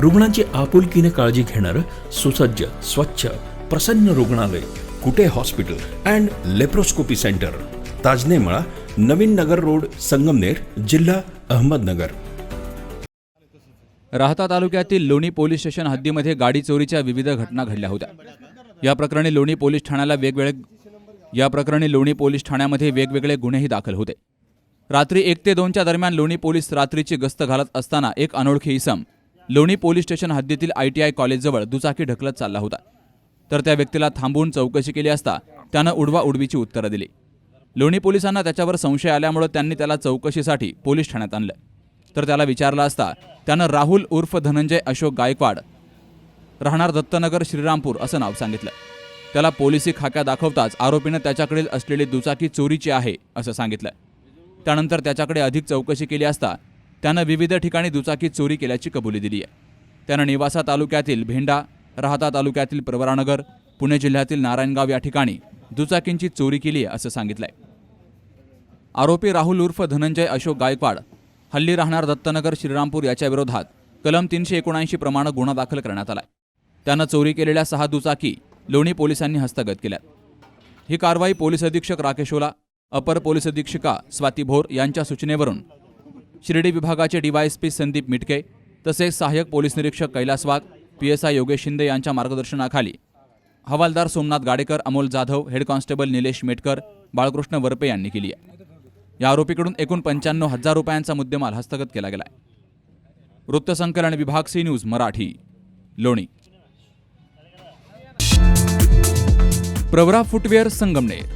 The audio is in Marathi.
रुग्णांची आपुलकीने काळजी घेणारं सुसज्ज स्वच्छ प्रसन्न रुग्णालय Kute hospital and laparoscopy centre. Tajane Mala Navin Nagar road Sangamner जिल्हा अहमदनगर. राहता तालुक्यातील लोणी पोलीस स्टेशन हद्दीमध्ये गाडी चोरीच्या विविध घटना घडल्या होत्या. या प्रकरणी लोणी पोलीस ठाण्याला वेगवेगळे या प्रकरणी लोणी पोलीस ठाण्यामध्ये वेगवेगळे गुन्हेही दाखल होते. रात्री एक ते दोनच्या दरम्यान लोणी पोलीस रात्रीची गस्त घालत असताना एक अनोळखी इसम लोणी पोलीस स्टेशन हद्दीतील आय टी आय कॉलेजजवळ दुचाकी ढकलत चालला होता. तर त्या व्यक्तीला थांबवून चौकशी केली असता त्यानं उडवा उडवीची उत्तरं दिली. लोणी पोलिसांना त्याच्यावर संशय आल्यामुळे त्यांनी त्याला चौकशीसाठी पोलीस ठाण्यात आणलं. तर त्याला विचारलं असता त्यानं राहुल उर्फ धनंजय अशोक गायकवाड राहणार दत्तनगर श्रीरामपूर असं नाव सांगितलं. त्याला पोलिसी खाक्या दाखवताच आरोपीनं त्याच्याकडील असलेली दुचाकी चोरीची आहे असं सांगितलं. त्यानंतर त्याच्याकडे अधिक चौकशी केली असता त्यानं विविध ठिकाणी दुचाकी चोरी केल्याची कबुली दिली आहे. त्यानं निवासा तालुक्यातील भेंडा राहता तालुक्यातील प्रवरानगर पुणे जिल्ह्यातील नारायणगाव या ठिकाणी दुचाकींची चोरी केली आहे असं सांगितलंय. आरोपी राहुल उर्फ धनंजय अशोक गायकवाड हल्ली राहणार दत्तनगर श्रीरामपूर याच्या विरोधात कलम तीनशे एकोणऐंशी प्रमाणे गुन्हा दाखल करण्यात आलाय. त्यानं चोरी केलेल्या सहा दुचाकी लोणी पोलिसांनी हस्तगत केल्यात. ही कारवाई पोलीस अधीक्षक राकेश ओला अपर पोलीस अधीक्षिका स्वाती भोर यांच्या सूचनेवरून शिर्डी विभागाचे डीवायएसपी संदीप मिटके तसेच सहाय्यक पोलीस निरीक्षक Kailas Wagh P S I Yogesh Shinde यांच्या मार्गदर्शनाखाली. हवालदार सोमनाथ गाडेकर अमोल जाधव हेड कॉन्स्टेबल निलेश मेटकर बाळकृष्ण वरपे यांनी केली आहे. या आरोपीकडून एकूण पंच्याण्णव हजार रुपयांचा मुद्देमाल हस्तगत केला गेला आहे वृत्तसंकलन विभाग C news Marathi Loni. Pravara footwear Sangamner.